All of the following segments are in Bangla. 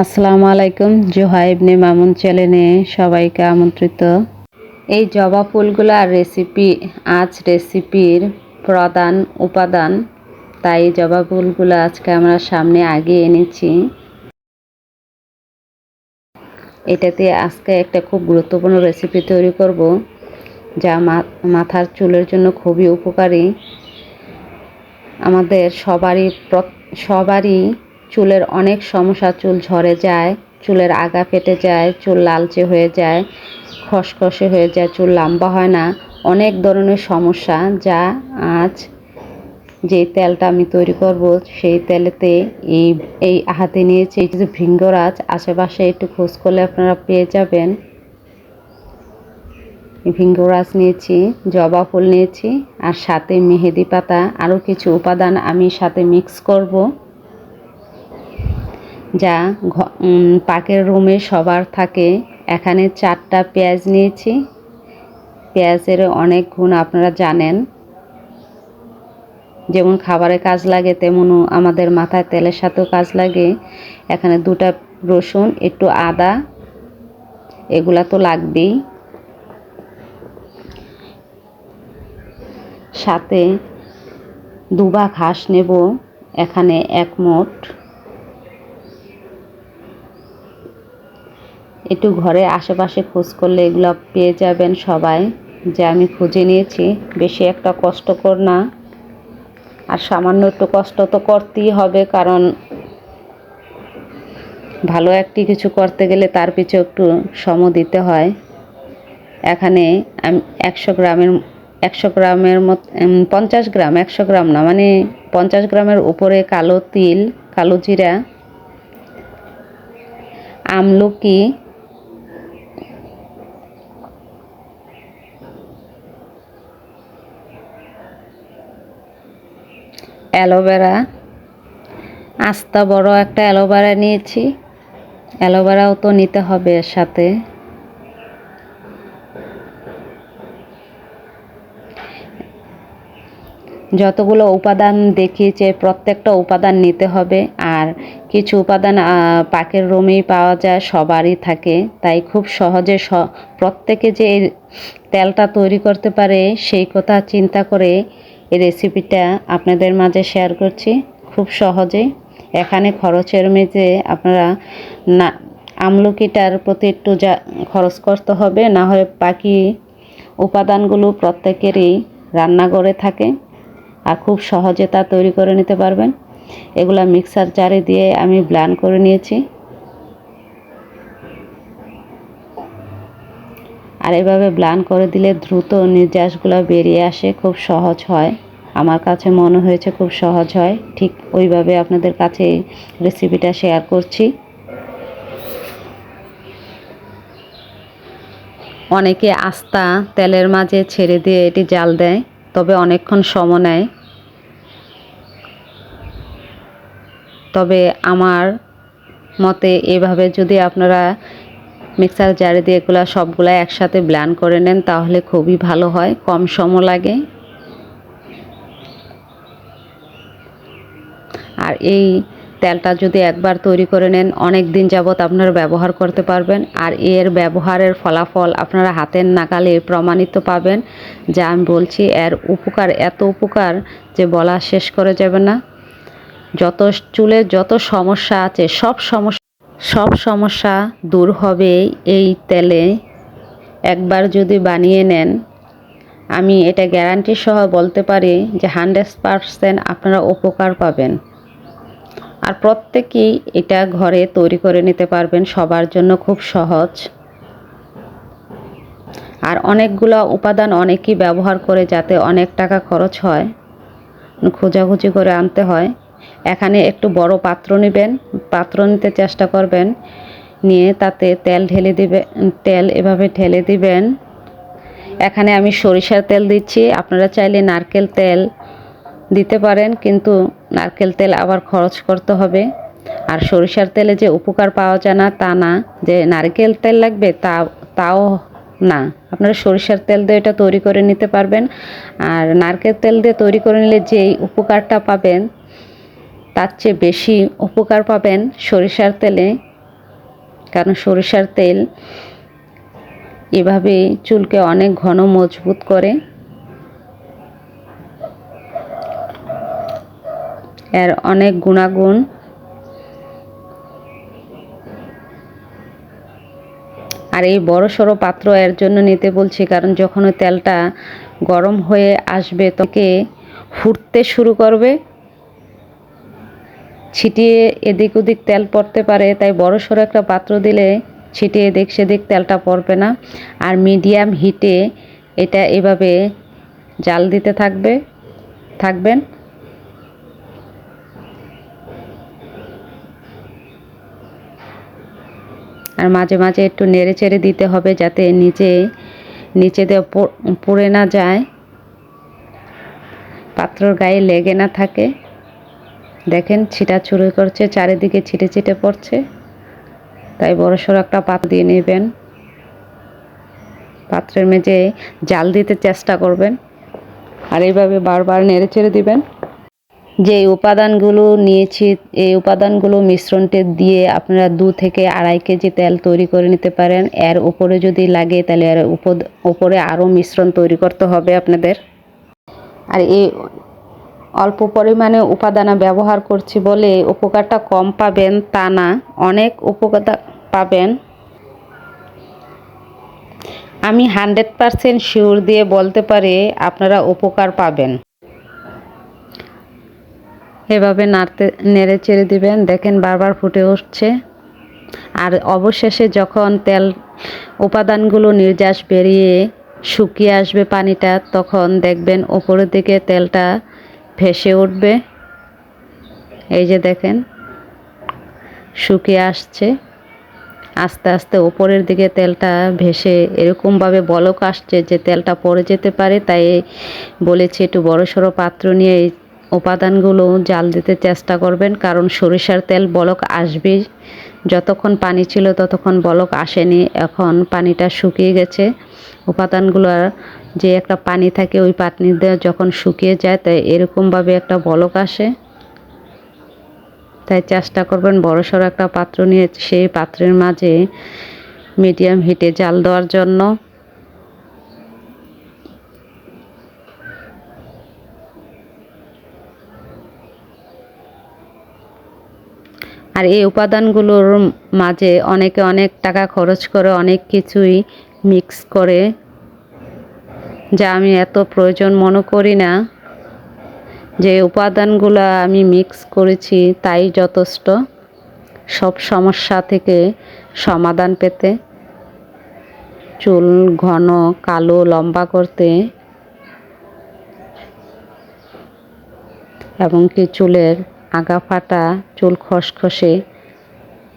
আসসালামু আলাইকুম। জোহা ইবনে মামুন চ্যানেলে সবাইকে আমন্ত্রিত। এই জবা ফুলগুলার রেসিপি আজ রেসিপির প্রধান উপাদান। তাই জবা ফুলগুলো আজকে আমরা সামনে আগে এনেছি। এটাতে আজকে একটা খুব গুরুত্বপূর্ণ রেসিপি তৈরি করব, যা মাথার চুলের জন্য খুবই উপকারী। আমাদের সবারই সবারই চুলের অনেক সমস্যা, চুল ঝরে যায়, চুলের আগা ফেটে যায়, চুল লালচে হয়ে যায়, খসখসে হয়ে যায়, চুল লম্বা হয় না। অনেক ধরনের সমস্যা যা আজ যে তেলটা আমি তৈরি করব, সেই তেলেতে এই এই হাতে নিয়েছি যে ভিঙ্গরাজ, আশেপাশে একটু খোঁজ করলে আপনারা পেয়ে যাবেন। ভিঙ্গরাজ নিয়েছি, জবা ফুল নিয়েছি, আর সাথে মেহেদি পাতা, আরও কিছু উপাদান আমি সাথে মিক্স করব। যা পাকের রুমে সবার থাকে। এখানে চারটা পেঁয়াজ নিয়েছি। পেঁয়াজের অনেক গুণ আপনারা জানেন। যেমন খাবারে কাজ লাগে তেমনও আমাদের মাথায় তেলের সাথেও কাজ লাগে। এখানে দুটা রসুন, একটু আদা, এগুলা তো লাগবেই। সাথে দুবা ঘাস নেব। এখানে এক মোট একটু ঘরে আশেপাশে খোঁজ করলে এগুলো পেয়ে যাবেন সবাই, যে আমি খুঁজে নিয়েছি। বেশি একটা কষ্টকর না। আর সামান্য একটু কষ্ট তো করতেই হবে, কারণ ভালো একটি কিছু করতে গেলে তার পিছু একটু সম দিতে হয়। এখানে আমি, একশো গ্রামের একশো গ্রামের মত পঞ্চাশ গ্রাম, একশো গ্রাম না মানে পঞ্চাশ গ্রামের উপরে কালো তিল, কালো জিরা, আমলকি অ্যালোভেরা। আস্তা বড় একটা অ্যালোভেরা নিয়েছি। অ্যালোভেরাও তো নিতে হবে এর সাথে। যতগুলো উপাদান দেখিয়েছে প্রত্যেকটা উপাদান নিতে হবে। আর কিছু উপাদান পাকের রুমেই পাওয়া যায়, সবারই থাকে। তাই খুব সহজে স, প্রত্যেকে যে তেলটা তৈরি করতে পারে, সেই কথা চিন্তা করে এই রেসিপিটা আপনাদের মাঝে শেয়ার করছি। খুব সহজে। এখানে খরচের মেঝে আপনারা না, আমলকিটার প্রতি একটু যা, খরচ করতে হবে। না হলে বাকি উপাদানগুলো প্রত্যেকেরই রান্নাঘরে থাকে। আর খুব সহজে তা তৈরি করে নিতে পারবেন। এগুলা মিক্সার জারে দিয়ে আমি ব্লান করে নিয়েছি। আর এভাবে ব্লান করে দিলে দ্রুত নির্যাসগুলো বেরিয়ে আসে, খুব সহজ হয়। আমার কাছে মনে হয়েছে খুব সহজ হয়। ঠিক ওইভাবে আপনাদের কাছে রেসিপিটা শেয়ার করছি। অনেকে আস্তা তেলের মাঝে ছেড়ে দিয়ে এটি জাল দেয়, তবে অনেকক্ষণ সময় নেয়। তবে আমার মতে এভাবে যদি আপনারা মিক্সার জারে দিয়ে এগুলো সবগুলো একসাথে ব্ল্যান করে নেন, তাহলে খুবই ভালো হয়, কম সময় লাগে। আর এই তেলটা যদি একবার তৈরি করে নেন, অনেক দিন যাবৎ আপনারা ব্যবহার করতে পারবেন। আর এর ব্যবহারের ফলাফল আপনারা হাতের নাগালে প্রমাণিত পাবেন। যা আমি বলছি, এর উপকার, এত উপকার যে বলা শেষ করে যাবে না। যত চুলের যত সমস্যা আছে, সব সমস্যা সব সমস্যা দূর হবে এই তেলে। একবার যদি বানিয়ে নেন, আমি এটা গ্যারান্টি সহ বলতে পারি যে হান্ড্রেড পারসেন্ট আপনারা উপকার পাবেন। আর প্রত্যেকেই এটা ঘরে তৈরি করে নিতে পারবেন, সবার জন্য খুব সহজ। আর অনেকগুলো উপাদান অনেকেই ব্যবহার করে যাতে অনেক টাকা খরচ হয়। খোঁজাখুঁজি করে আনতে হয়। এখানে একটু বড় পাত্র নেবেন, পাত্র নিতে চেষ্টা করবেন। নিয়ে তাতে তেল ঢেলে দিবে তেল এভাবে ঢেলে দিবেন। এখানে আমি সরিষার তেল দিচ্ছি, আপনারা চাইলে নারকেল তেল দিতে পারেন, কিন্তু নারকেল তেল আবার খরচ করতে হবে। আর সরিষার তেলে যে উপকার পাওয়া যায় না, তা না। যে নারকেল তেল লাগবে, তা, তাও না। আপনারা সরিষার তেল দিয়ে এটা তৈরি করে নিতে পারবেন। আর নারকেল তেল দিয়ে তৈরি করে নিলে যেই উপকারটা পাবেন চেয়ে বেশি উপকার পাবেন সরিষার তেলে। কারণ সরিষার তেল এভাবে চুলকে অনেক ঘন মজবুত করে। এর অনেক গুণাগুণ। আর এই বড় সড়ো পাত্র এর জন্য নিতে বলছি, কারণ যখন তেলটা গরম হয়ে আসবে তোকে ফুটতে শুরু করবে। ছিটিয়ে এদিক ওদিক তেল পড়তে পারে, তাই বড় সড়ো একটা পাত্র দিলে ছিটিয়ে এদিক সেদিক তেলটা পড়বে না। আর মিডিয়াম হিটে এটা এভাবে জাল দিতে থাকবে, থাকবেন। আর মাঝে মাঝে একটু নেড়ে চেড়ে দিতে হবে যাতে নিচে নিচে দিয়ে পড়ে না যায়। পাত্রর গায়ে লেগে না থাকে। দেখেন, ছিটা ছুড়ে করছে, চারিদিকে ছিটে ছিটে পড়ছে। তাই বড় সড়ো একটা পাত দিয়ে নেবেন। পাত্রের মেঝে জাল দিতে চেষ্টা করবেন। আর এইভাবে বারবার নেড়ে চেড়ে দিবেন। যে উপাদানগুলো নিয়েছি, এই উপাদানগুলো মিশ্রণটি দিয়ে আপনারা দু থেকে আড়াই কেজি তেল তৈরি করে নিতে পারেন। এর উপরে যদি লাগে, তাহলে এর উপরে আরও মিশ্রণ তৈরি করতে হবে আপনাদের। আর এই অল্প পরিমাণে উপাদান ব্যবহার করছি বলে উপকারটা কম পাবেন তা না, অনেক উপকার পাবেন। আমি হান্ড্রেড পারসেন্ট শিওর দিয়ে বলতে পারি আপনারা উপকার পাবেন। এভাবে নাড়তে, নেড়ে চেড়ে দিবেন, দেখেন বারবার ফুটে উঠছে। আর অবশেষে যখন তেল উপাদানগুলো নির্যাস বেরিয়ে শুকিয়ে আসবে পানিটা, তখন দেখবেন ওপরের দিকে তেলটা ভেসে উঠবে। এই যে দেখেন, শুকিয়ে আসছে। আস্তে আস্তে ওপরের দিকে তেলটা ভেসে এরকমভাবে বলক আসছে যে তেলটা পড়ে যেতে পারে। তাই বলেছি একটু বড় সড়ো পাত্র নিয়ে এই উপাদানগুলো জাল দিতে চেষ্টা করবেন, কারণ সরিষার তেল বলক আসবে। যতক্ষণ পানি ছিল ততক্ষণ বলক আসেনি। এখন পানিটা শুকিয়ে গেছে। উপাদানগুলোর যে একটা পানি থাকে ওই পানি দিয়ে যখন শুকিয়ে যায়, তাই এরকমভাবে একটা বলক আসে। তাই চেষ্টা করবেন বড়সড় একটা পাত্র নিয়ে সেই পাত্রের মাঝে মিডিয়াম হিটে জাল দেওয়ার জন্য। আর এই উপাদানগুলোর মাঝে অনেকে অনেক টাকা খরচ করে অনেক কিছুই মিক্স করে যা আমি এত প্রয়োজন মনে করি না। যে উপাদানগুলো আমি মিক্স করেছি তাই যথেষ্ট। সব সমস্যা থেকে সমাধান পেতে, চুল ঘন, কালো, লম্বা করতে এবং কি চুলের আগা ফাটা চুল খসখসে,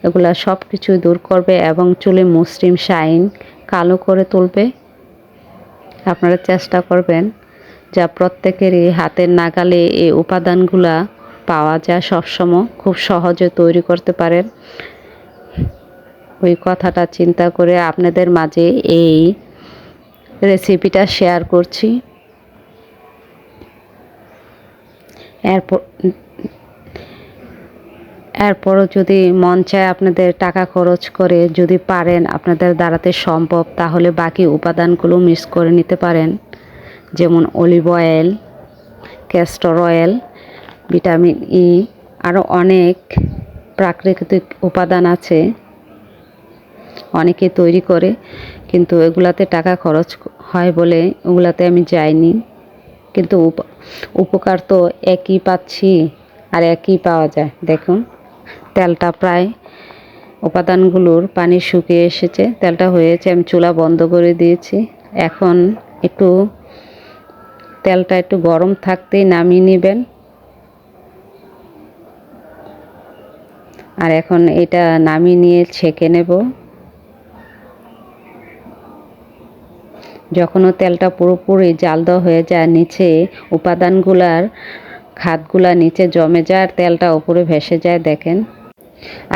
এগুলা সব কিছু দূর করবে এবং চুলে মসৃণ শাইন কালো করে তুলবে। আপনারা চেষ্টা করবেন যা প্রত্যেকেরই হাতের নাগালে এই উপাদানগুলা পাওয়া যায় সবসময়, খুব সহজে তৈরি করতে পারেন। ওই কথাটা চিন্তা করে আপনাদের মাঝে এই রেসিপিটা শেয়ার করছি। এরপর এরপরও যদি মন চায় আপনাদের টাকা খরচ করে যদি পারেন আপনাদের দাঁড়াতে সম্ভব, তাহলে বাকি উপাদানগুলো মিক্স করে নিতে পারেন। যেমন olive oil castor oil vitamin E আরও অনেক প্রাকৃতিক উপাদান আছে অনেকে তৈরি করে, কিন্তু এগুলাতে টাকা খরচ হয় বলে ওগুলাতে আমি যাইনি। কিন্তু উপকার তো একই পাচ্ছি আর একই পাওয়া যায়। দেখুন। তেলটা প্রায় উপাদানগুলোর পানি শুকিয়ে এসেছে। তেলটা হয়েছে, আমি চুলা বন্ধ করে দিয়েছি। এখন একটু তেলটা একটু গরম থাকতেই নামিয়ে নেবেন। আর এখন এটা নামিয়ে নিয়ে ছেঁকে নেব। যখনও তেলটা পুরোপুরি জাল দেওয়া হয়ে যায়, নিচে উপাদানগুলার খাদগুলা নিচে জমে যায় আর তেলটা উপরে ভেসে যায়, দেখেন।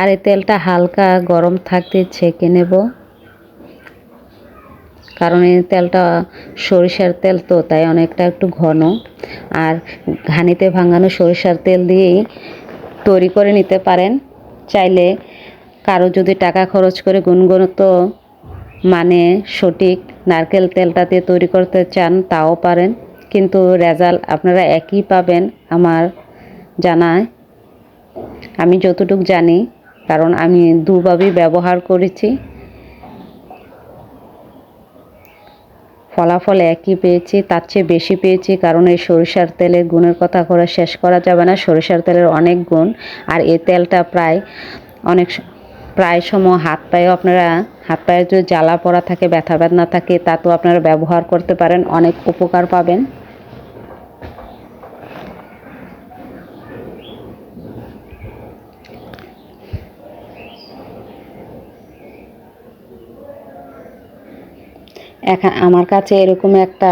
আর এই তেলটা হালকা গরম থাকতে ছেঁকে নেব। কারণ এই তেলটা সরিষার তেল তো, তাই অনেকটা একটু ঘন। আর ঘানিতে ভাঙানো সরিষার তেল দিয়েই তৈরি করে নিতে পারেন। চাইলে কারও যদি টাকা খরচ করে গুণগত মানে সঠিক নারকেল তেলটা দিয়ে তৈরি করতে চান, তাও পারেন। কিন্তু রেজাল্ট আপনারা একই পাবেন, আমার জানায়। আমি যতটুকু জানি, কারণ আমি দুভাবেই ব্যবহার করেছি। ফলাফল একই পেয়েছি, তার চেয়ে বেশি পেয়েছি, কারণ এই সরিষার তেলের গুণের কথা করে শেষ করা যাবে না। সরিষার তেলের অনেক গুণ, আর এই তেলটা প্রায় অনেক প্রায় সময় হাত পায়েও আপনারা, হাত পায়ে যদি জ্বালা পড়া থাকে ব্যথা বেদনা থাকে, তা তো আপনারা ব্যবহার করতে পারেন, অনেক উপকার পাবেন। এখন আমার কাছে এরকম একটা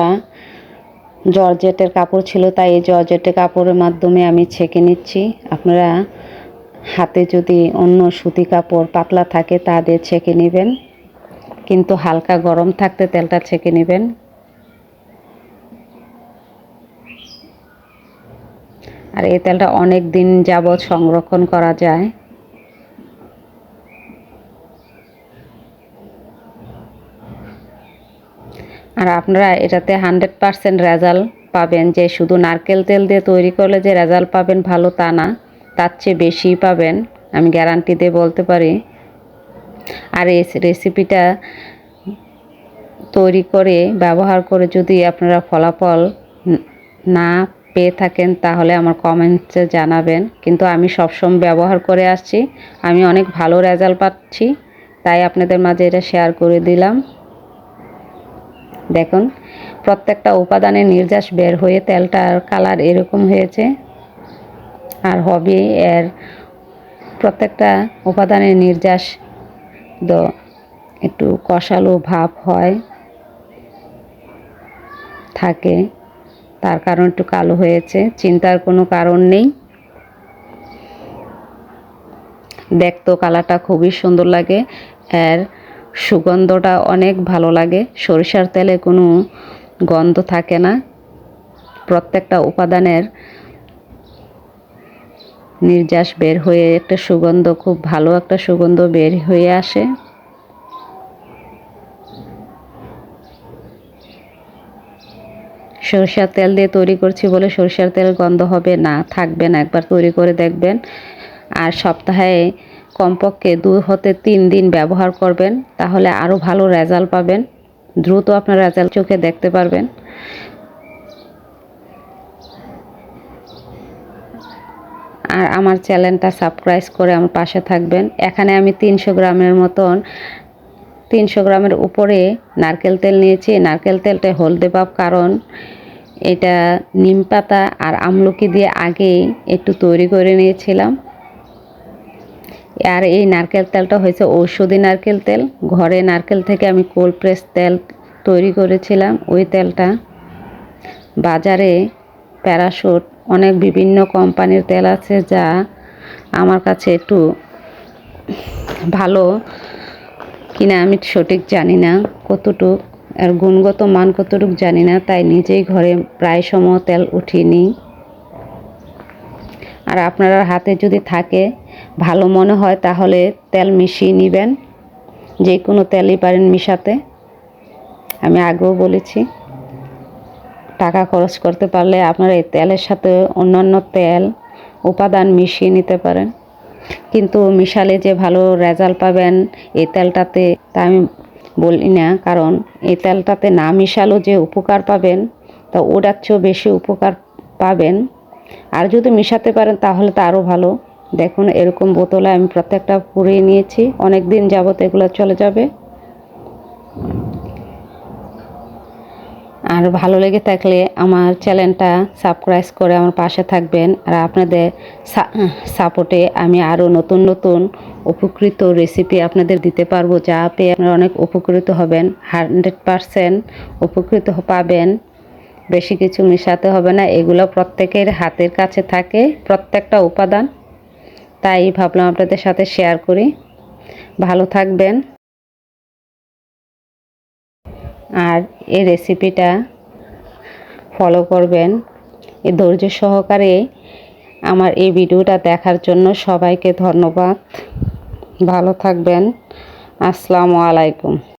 জর্জেটের কাপড় ছিল, তাই এই জর্জেটের কাপড়ের মাধ্যমে আমি ছেঁকে নিচ্ছি। আপনারা হাতে যদি অন্য সুতি কাপড় পাতলা থাকে, তা দিয়ে ছেঁকে নেবেন। কিন্তু হালকা গরম থাকতে তেলটা ছেঁকে নেবেন। আর এই তেলটা অনেক দিন যাবৎ সংরক্ষণ করা যায়। আর আপনারা এটাতে হান্ড্রেড পারসেন্ট রেজাল্ট পাবেন যে শুধু নারকেল তেল দিয়ে তৈরি করলে যে রেজাল্ট পাবেন ভালো তা না, তার চেয়ে বেশিই পাবেন, আমি গ্যারান্টি দিয়ে বলতে পারি। আর এই রেসিপিটা তৈরি করে, ব্যবহার করে যদি আপনারা ফলাফল না পেয়ে থাকেন, তাহলে আমার কমেন্টসে জানাবেন। কিন্তু আমি সবসময় ব্যবহার করে আসছি, আমি অনেক ভালো রেজাল্ট পাচ্ছি, তাই আপনাদের মাঝে এটা শেয়ার করে দিলাম। দেখুন, প্রত্যেকটা উপাদানে নির্যাস বের হয়ে তেলটার কালার এরকম হয়েছে। আর হবে এর প্রত্যেকটা উপাদানের নির্যাস দ, একটু কষালো ভাব হয়, থাকে। তার কারণ একটু কালো হয়েছে, চিন্তার কোনো কারণ নেই। দেখতেও কালারটা খুবই সুন্দর লাগে। এর সুগন্ধটা অনেক ভালো লাগে। সরিষার তেলে কোনো গন্ধ থাকে না। প্রত্যেকটা উপাদানের নির্যাস বের হয়ে একটা সুগন্ধ, খুব ভালো একটা সুগন্ধ বের হয়ে আসে। সরিষার তেল দিয়ে তৈরি করছি বলে সরিষার তেল গন্ধ হবে না, থাকবে না। একবার তৈরি করে দেখবেন। আর সপ্তাহে কমপক্ষে দু হতে তিন দিন ব্যবহার করবেন, তাহলে আরও ভালো রেজাল্ট পাবেন। দ্রুত আপনার রেজাল্ট চোখে দেখতে পারবেন। আর আমার চ্যানেলটা সাবস্ক্রাইব করে আমার পাশে থাকবেন। এখানে আমি তিনশো গ্রামের মতন, তিনশো গ্রামের উপরে নারকেল তেল নিয়েছি। নারকেল তেলটা হলদে ভাব কারণ এটা নিম পাতা আর আমলকি দিয়ে আগেই একটু তৈরি করে নিয়েছিলাম। আর এই নারকেল তেলটা হয়েছে ঔষধি নারকেল তেল। ঘরে নারকেল থেকে আমি কোল্ড প্রেস তেল তৈরি করেছিলাম। ওই তেলটা বাজারে প্যারাশুট অনেক বিভিন্ন কোম্পানির তেল আছে যা আমার কাছে একটু ভালো কিনা আমি সঠিক জানি না, কতটুক আর গুণগত মান কতটুক জানি না, তাই নিজেই ঘরে প্রায় সময় তেল উঠিয়ে নিই। আর আপনার হাতে যদি থাকে, ভালো মনে হয় তাহলে তেল মিশিয়ে নেবেন, যে কোনো তেলই পারেন মিশাতে। আমি আগেও বলেছি, টাকা খরচ করতে পারলে আপনারা এই তেলের সাথে অন্যান্য তেল, উপাদান মিশিয়ে নিতে পারেন। কিন্তু মিশালে যে ভালো রেজাল্ট পাবেন এই তেলটাতে তা আমি বলি না, কারণ এই তেলটাতে না মিশালেও যে উপকার পাবেন, তা ওটার চেয়েও বেশি উপকার পাবেন। আর যদি মিশাতে পারেন তাহলে তো আরও ভালো। দেখুন, এরকম বোতলে আমি প্রত্যেকটা পুড়িয়ে নিয়েছি। অনেক দিন যাবত এগুলো চলে যাবে। আর ভালো লেগে থাকলে আমার চ্যানেলটা সাবস্ক্রাইব করে আমার পাশে থাকবেন। আর আপনাদের সাপোর্টে আমি আরও নতুন নতুন উপকৃত রেসিপি আপনাদের দিতে পারব যা পেয়ে আপনারা অনেক উপকৃত হবেন। হান্ড্রেড পারসেন্ট উপকৃত পাবেন। বেশি কিছু মেশাতে হবে না, এগুলো প্রত্যেকের হাতের কাছে থাকে, প্রত্যেকটা উপাদান। তাই ভাবলাম আপনাদের সাথে শেয়ার করি। ভালো থাকবেন। আর এই রেসিপিটা ফলো করবেন। এই ধৈর্য সহকারে আমার এই ভিডিওটা দেখার জন্য সবাইকে ধন্যবাদ। ভালো থাকবেন। আসসালামু আলাইকুম।